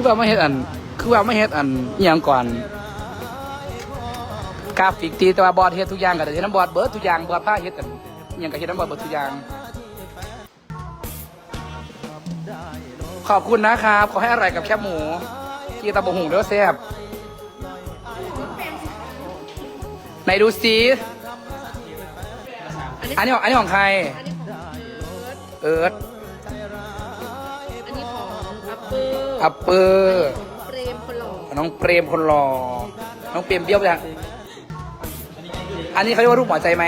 คือว่าไม่เฮ็ดอัน คือว่าไม่เฮ็ดอันอหย่างก่อนกราฟิกตีแต่ว่าบอดเฮ็ดทุกอย่างก็ได้เฮ็ดน้ำบอดเบิร์ดทุกอย่างบอดผ้าเฮ็ดกันอหย่างก็เฮ็ดน้ำบอดเบิร์ดทุกอย่าง ขอบคุณนะครับ ขอให้อร่อยกับแคบหมูกีตาบงหุงเด้อแซ่บไหนดูซิอันนี้อันนี้ของใคร เอิร์ธ อร์อัปเปอร์ของเปรมคนหล่อน้องเปรมคนหล่อน้องเปรมเบี้ยวไปยังอันนี้เขาเรียกว่ารูปหัวใจไหม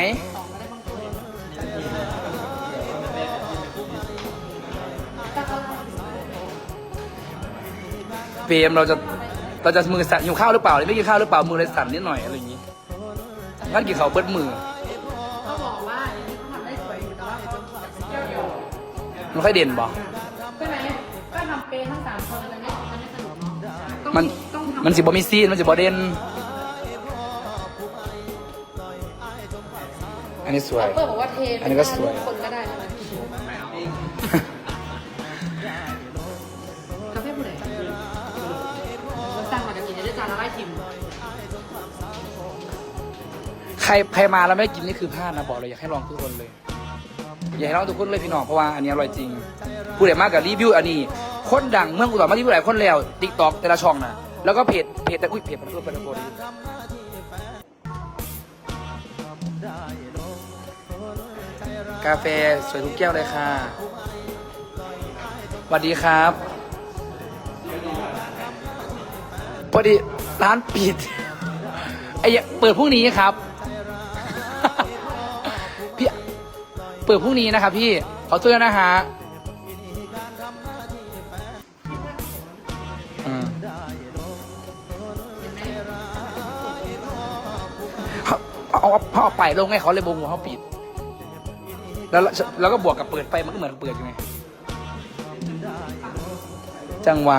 เปรมเราจะเราจะมือสั่นหิวข้าวหรือเปล่าไม่กินข้าวหรือเปล่ามือเลยสั่นนิดหน่อยอะไรอย่างนี้งั้นกินข้าวเบิดมือเขาบอกว่าอันนี้เขาทำได้สวยอยู่แต่ว่าเขาเที่ยวเดียวมันค่อยเด่นบ่ใช่ไหมก็ทำ เปรย์ทั้งสามคนมันไม่มันไม่สนุกเนาะต้องมันต้องทำมันสิบ่มีซีนมันสิบ่เด่นอันนี้สวยอัปเปอร์บอกว่าเทอันนี้ก็สวยเป็นหน้ารูปคนก็ได้ใช่ไหมกาแฟผู้ใดเราสั่งมาจากกินได้จานละไร่ทิมใครใครมาแล้วไม่กินนี่คือพลาดนะบอกเลยอยากให้ลองทุกคนเลย อยากให้ลองทุกคนเลยพี่น้องเพราะว่าอันนี้อร่อยจริง ผู้ใดมากกับรีวิวอันนี้ คนดังเมืองอุดรมารีวิวหลายคนแล้วติ๊กต็อกแต่ละช่องนะแล้วก็เพจเพจแต่อุ้ยเพจมันเพิ่มไปแล้วโบดีกาแฟสวยทุกแก้วเลยค่ะสวัสดีครับพอดีร้านปิดไอ้เหี้ยเปิดพรุ่งนี้ครับพี่เปิดพรุ่งนี้นะครับพี่ขอโทษด้วนะฮะ เขาเอาเอาเอาเอาไปลงให้เขาเลยบงหัวเขาปิด แล้วแล้วก็บวกกับเปิดไปมันก็เหมือนเปิดอยู่ไงจังหวะ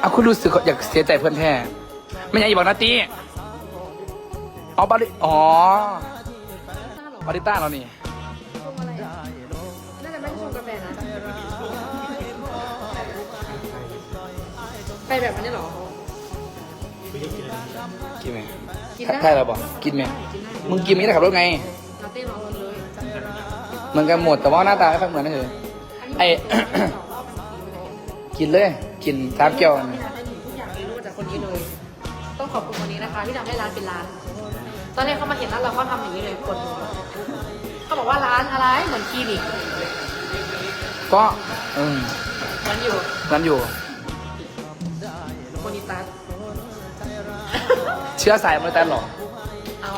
เอาคุณรู้สึกอยากเสียใจเพื่อนแท้ไม่ใช่อีบอกนาตีเอ๋อบาริอ๋อบาริต้าเรานี่ไปแบบนี้หรอ กินได้ใช่เราบอกกินไหมกินได้มึงกินไม่ได้ขับรถไงลาเต้ร้อนกินเลยเหมือนกันหมดแต่ว่าหน้าตาไม่ค่อยเหมือนกันเลยไอ้กินเลย กินทามเกียวที่ทำได้หนูทุกอย่างเรียนรู้มาจากคนนี้เลย ต้องขอบคุณคนนี้นะคะที่ทำให้ร้านเป็นร้าน ตอนแรกเขามาเห็นร้านเราเขาทำอย่างนี้เลยคนเขาบอกว่าร้านอะไรเหมือนคลินิกก็อืมมันอยู่นั้นอยู่โมนิตัสเชื้อสายมันแต่หรอเอา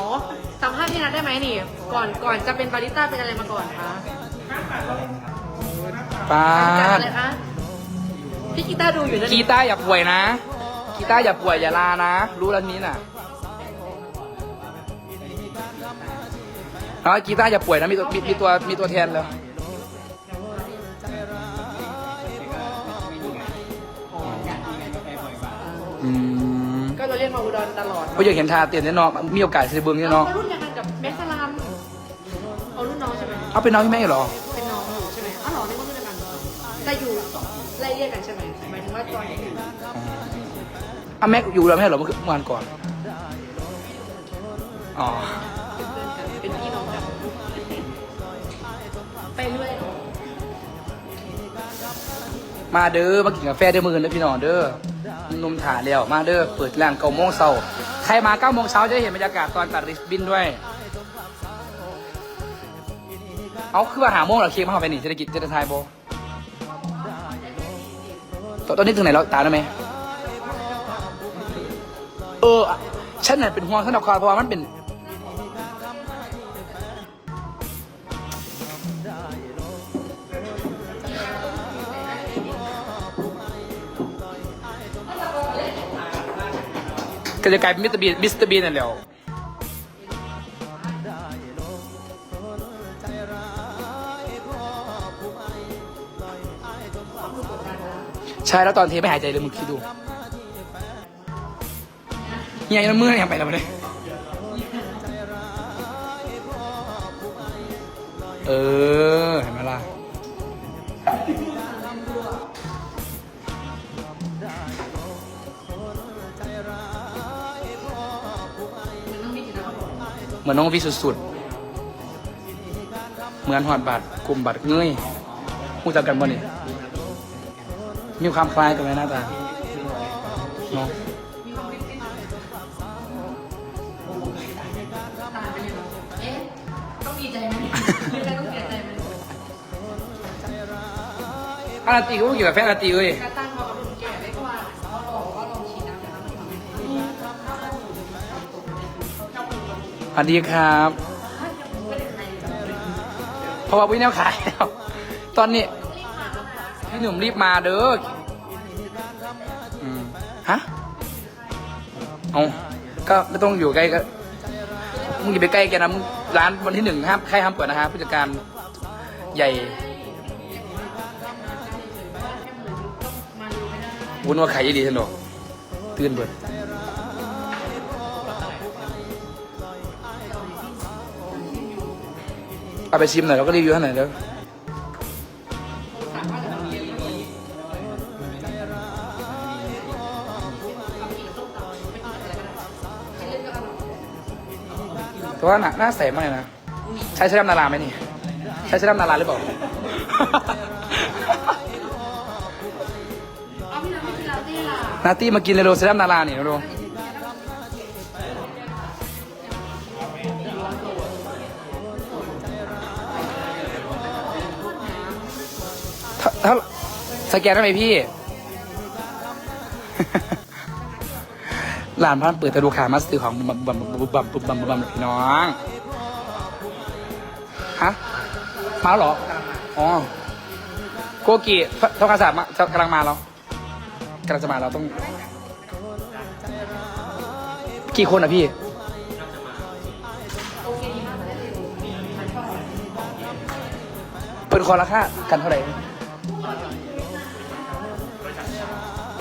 สัมภาษณ์ที่นัดได้ไหมนี่ ก่อนก่อนจะเป็นบาริสต้าเป็นอะไรมาก่อนคะป้าการดอะไรคะพี่กีตาร์ดูอยู่นะกีตาร์อย่าป่วยนะ กีตาร์อย่าป่วยอย่าลานะ รู้แล้วนี้น่ะแล้วกีตาร์อย่าป่วยนะมีตัวมีมีตัวมีตัวแทนแล้วอืม ก็เราเรียกมาอุดรตลอดเพราะอยากเห็นทาเตียนเนี่ยเนาะมีโอกาสจะเบิ้งเนี่ยเนาะ เขารุ่นเดียวกันกับแม็กซ์ลันเอารุ่นน้องใช่ไหมเอาเป็นน้องพี่แม่เหรอ เป็นน้องอยู่ใช่ไหมอ้าวเหรอนี่ก็รุ่นเดียวกันแต่อยู่ไล่เรียกกันใช่ไหมหมายถึงว่าตอนที่อยู่อะแม็กอยู่แล้วไม่ใช่เหรอเมื่อคืนเมื่อวานก่อน อ๋อ เป็นเพื่อนกันเป็นพี่น้องกันไปเรื่อยมาเด้อมากินกาแฟเด้อมือนะพี่น้องเด้อห นุมถ่าแล้วมาเด้อเปิดแรงเก้าโมงเช้าใครมาเก้าโมงเช้าจะได้เห็นบรรยากาศตอนตัดริบบินด้วย เอาคือว่าหาโมงเหรอเคียงมาเอาไปนี่เศรษฐกิจเศรษฐทายโบตอนตอนนี้ถึงไหนแล้วตาได้ไหมเออฉันน่ะเป็นห่วงท่านดอกคอเพราะว่ามันเป็น ก็จะกลายเป็นมิสเตอร์บีนมิสเตอร์บีนนั่นแหล้วใช่แล้วตอนเทไม่หายใจเลยมึงคิดดูเฮียยังมื่อยังไปแล้วมาเลยเออ เห็นไหมล่ะ เหมือนน้องวิสุดๆ เหมือนหอดบัตรกลุ่มบัตรเงยพูดจักกันบ่นี่มีความคล้ายกันไหมหน้าตาเนาะตายไปเลยเหรอเอ๊ะต้องดีใจไหมหรือต้องเสียใจไหมอาราตีก็เกี่ยวกับแฟนอาราตีเอ้ย การตั้ สวัสดีครับไม่ได้ใครเพราะว่าพี่แนวขายแล้วตอนนี้พี่หนุ่มรีบมาเด้ออืมฮะเอาก็ไม่ต้องอยู่ใกล้ก็มึงอย่าไปใกล้แกนะมึงร้านวันที่หนึ่งห้ามใครห้ามเปิดนะครับผู้จัดการใหญ่วุ้นว่าขายดีสนุกตื่นเบิด เอาไปชิมหน่อยแล้วก็รีวิวให้หน่อยแล้วถามว่าจะทำยังไงดีทำกินส้มตำไม่ต้องอะไรก็ได้ใช้เล่นก็อร่อยแต่ว่าหน้าหน้าใสมากเลยนะ ใช้ใช้ดำนาราไหมนี่ ใช้ใช้ดำนาราหรือเปล่า เอาพี่น้ำไม่กินลาเต้ล่ะนาตี้มากินเลยโรเซดัมนาราเนี่ยดูถ้ สแกนได้ไหมพี่ หลานพันเปิดต่ดูขามาซื้อของบัมบัมบัมบัมบัมบัมบัมพี่น้อง ฮะ มาแล้วเหรอ อ๋อ โกกิเท่ากันสามกำลังมาแล้วกำลังจะมาเราต้อง กี่คนอะพี่โอเคดีมากเลยมันชอบเป็นคนละค่ากันเท่าไหร่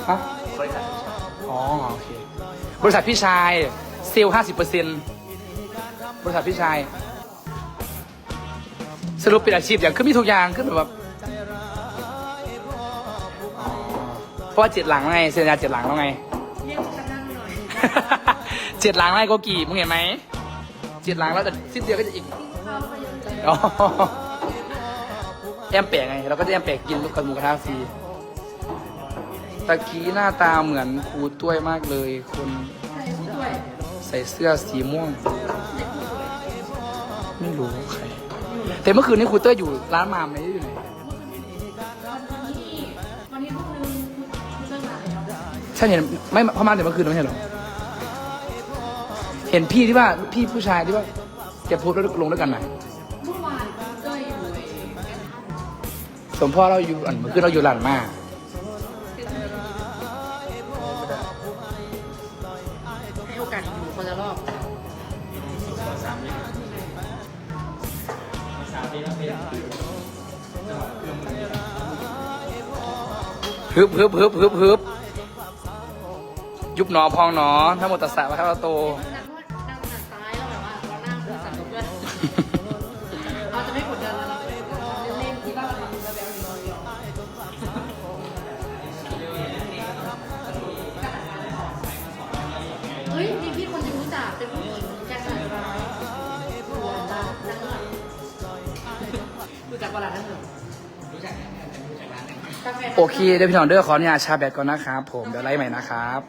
ฮะอ๋อโอเคบริษัทพี่ชายเซลล์ห้าสิบเปอร์เซ็นบริษัทพี่ชาย สรุปเป็นอาชีพอย่างขึ้นมีทุกอย่างขึ้นแบบเพราะว่าเจ็ดหลังไงเซ็นสัญญาเจ็ดหลังแล้วไง เจ็ดหลังไล่โกกีมึงเห็นไหมเจ็ดหลังแล้วแต่สิ้นเดือนก็จะอีกอ๋อแอมแปะไงเราก็จะแอมแปะกินลูกกับหมูกระทะฟรี ตะกี้หน้าตาเหมือนครูต้วยมากเลย คนใจผู้ช่วยใส่เสื้อสีม่วง ไม่รู้ใครแต่เมื่อคืนนี้ครูเต้ยอยู่ร้านมามไหมอยู่ไหนวันนี้วันนี้พวกนึงคุณเลิกมาแล้วใช่เห็นไม่เพราะมาแต่เมื่อคืนไม่ใช่เหรอเห็นพี่ที่ว่าพี่ผู้ชายที่ว่าแกโพสต์แล้วลงด้วยกันไหมเมื่อวานคุณเต้ยอยู่ไอ้แกนทันสมพ่อเราอยู่อันเมื่อคืนเราอยู่หลานมาใฮึบฮึบฮึบฮึบฮึบยุบหนอพองหนอถ้าหมดตัสสะมาครับเราโต นั่งว่านั่งหันซ้ายแล้วแบบว่าเรานั่งคือสั่นกับเพื่อนเราจะไม่กดดันเราเล่นๆที่บ้านเราทำระเบียบอยู่คนเดียวเฮ้ยมีพี่คนหนึงรู้จักเป็นผู้หญิงแกใส่ร้ายตัวจ้านั่งหลังรู้จักเวลานั่งหลังรู้จัก โอเคเดี๋ยวพี่น้องเด้อขออนุญาตชาแบตก่อนนะครับผมเดี๋ยวไล่ใหม่นะครับ